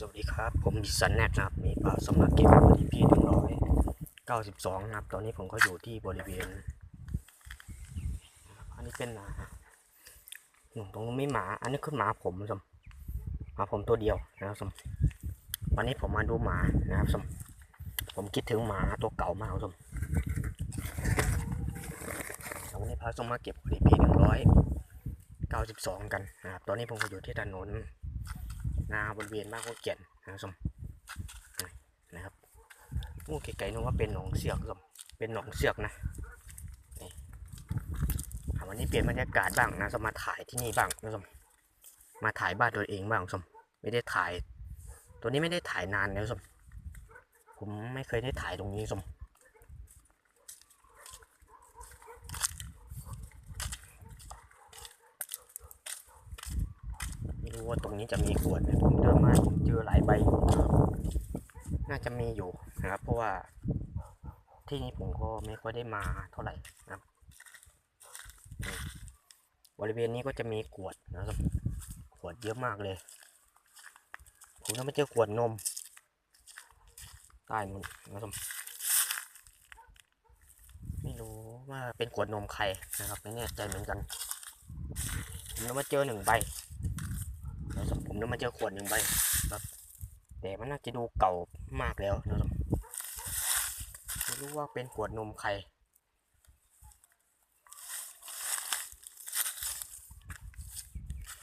สวัสดีครับ ผมดิสันแนทนะครับ มีปลาสำนักเก็บดีพีหนึ่งร้อยเก้าสิบสองนะครับ ตอนนี้ผมก็อยู่ที่บริเวณ อันนี้เป็นหมาหนุ่มตรงนู้ไม่หมา อันนี้คือหมาผมสมหมาผมตัวเดียวนะครับสมวันนี้ผมมาดูหมานะครับสมผมคิดถึงหมาตัวเก่ามากครับสมวันนี้พาสมมาเก็บดีพีหนึ่งร้อยเก้าสิบสองกันนะครับ ตอนนี้ผมก็อยู่ที่ถนน นาบริเวณบ้านข้าเกียนนะครับสมนะครับงูไก่ๆนึกว่าเป็นหนองเสือกสมเป็นหนองเสือกนะนี่อะวันนี้เปลี่ยนบรรยากาศบ้างนะสมมาถ่ายที่นี่บ้างนะสมมาถ่ายบ้านตัวเองบ้างสมไม่ได้ถ่าย ตัวนี้ไม่ได้ถ่ายนานแล้วสมผมไม่เคยได้ถ่ายตรงนี้สม รู้ว่าตรงนี้จะมีขวดไหมผมเดินมาผมเจอหลายใบน่าจะมีอยู่นะครับ เพราะว่าที่นี้ผมก็ไม่ค่อยได้มาเท่าไหร่นะครับ บริเวณนี้ก็จะมีขวดนะครับขวดเยอะมากเลย ผมต้องไปเจอขวดนมใต้นู่นนะครับไม่รู้ว่าเป็นขวดนมใครนะครับไม่แน่ใจเหมือนกันผมต้องมาเจอหนึ่งใบ นะครับผมได้มาเจอขวดหนึ่งใบครับ แต่มันน่าจะดูเก่ามากแล้วนะครับไม่รู้ว่าเป็นขวดนมใคร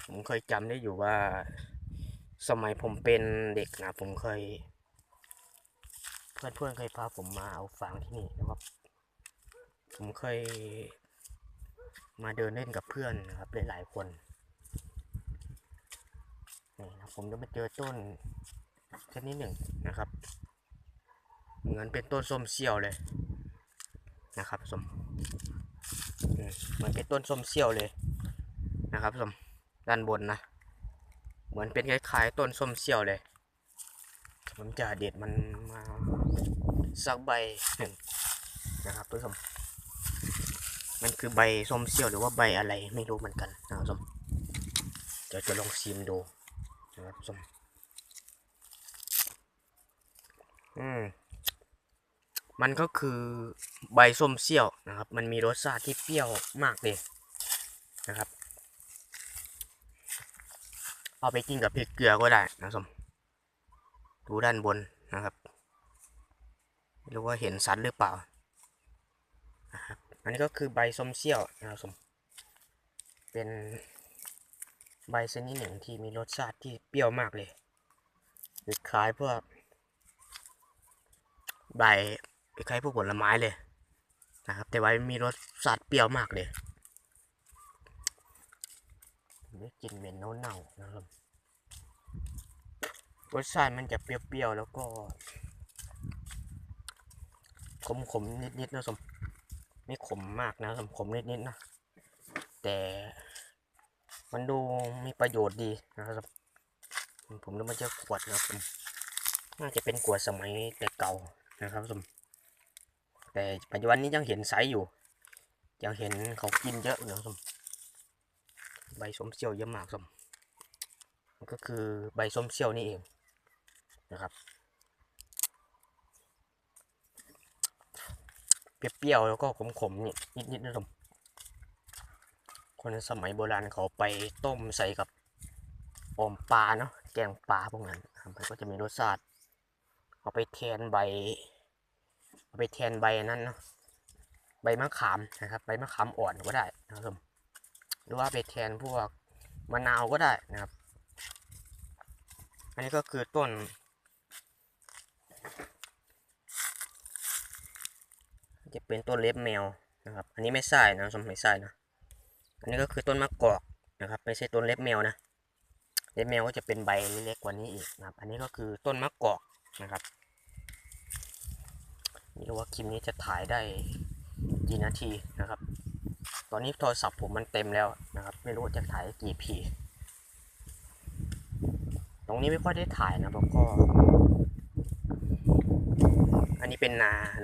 ผมเคยจำได้อยู่ว่า สมัยผมเป็นเด็กนะผมเคย เพื่อนเพื่อนๆเคยพาผมมาเอาฟางที่นี่นะครับ ผมเคยมาเดินเล่นกับเพื่อนนะครับหลายๆคน นี่นะผมจะมาเจอต้นชนิดหนึ่งนะครับ เหมือนเป็นต้นส้มเซี่ยวเลยนะครับสมเหมือนเป็นต้นส้มเซี่ยวเลยนะครับสมด้านบนนะเหมือนเป็นคล้ายๆต้นส้มเซี่ยวเลย ผมจะเด็ดมันมาสักใบหนึ่งนะครับทุกท่านมันคือใบส้มเซี่ยวหรือว่าใบอะไรไม่รู้เหมือนกันนะครับสมเดี๋ยวจะลองชิมดู นะครับส้มอืมมันก็คือใบส้มเซี่ยวนะครับ มันมีรสชาติที่เปรี้ยวมากเลยนะครับ เอาไปกินกับพริกเกลือก็ได้นะส้มดูด้านบนนะครับไม่รู้ว่าเห็นสันหรือเปล่านะครับอันนี้ก็คือใบส้มเซี่ยวนะครับสมเป็น ใบชนิดหนึ่งที่มีรสชาติที่เปรี้ยวมากเลยคล้ายพวกใบคล้ายพวกผลไม้เลยนะครับ แต่ว่ามีรสชาติเปรี้ยวมากเลยได้กลิ่นเหม็นเน่าๆนะครับรสชาติมันจะเปรี้ยวๆแล้วก็ขมๆนิดๆนะสมไม่ขมมากนะสมขมนิดๆนะแต่ มันดูมีประโยชน์ดีนะครับ ผมนึกว่าจะขวดนะครับผมน่าจะเป็นขวดสมัยแต่เก่านะครับผมแต่ปัจจุบันนี้ยังเห็นไซส์อยู่ ยังเห็นเขากินเยอะนะครับผมใบส้มเซี่ยวเยอะมากสมมันก็คือใบส้มเซี่ยวนี่เองนะครับ เปรี้ยวๆแล้วก็ขมๆนี่นิดๆนะครับ คนสมัยโบราณเขาไปต้มใส่กับออมปลาเนาะแกงปลาพวกนั้นมันก็จะมีรสชาติเอาไปแทนใบเอาไปแทนใบนั้นเนาะใบมะขามนะครับใบมะขามอ่อนก็ได้นะครับหรือว่าไปแทนพวกมะนาวก็ได้นะครับ อันนี้ก็คือต้น จะเป็นต้นเล็บแมวนะครับ อันนี้ไม่ใช่นะสมไม่ใช่นะ อันนี้ก็คือต้นมะกอกนะครับ ไม่ใช่ต้นเล็บแมวนะ เล็บแมวก็จะเป็นใบเล็กกว่านี้อีกนะครับ อันนี้ก็คือต้นมะกอกนะครับไม่รู้ว่าคลิปนี้จะถ่ายได้กี่นาทีนะครับ ตอนนี้โทรศัพท์ผมมันเต็มแล้วนะครับ ไม่รู้จะถ่ายกี่พีตรงนี้ไม่ค่อยได้ถ่ายนะเพราะก็ อันนี้เป็นนา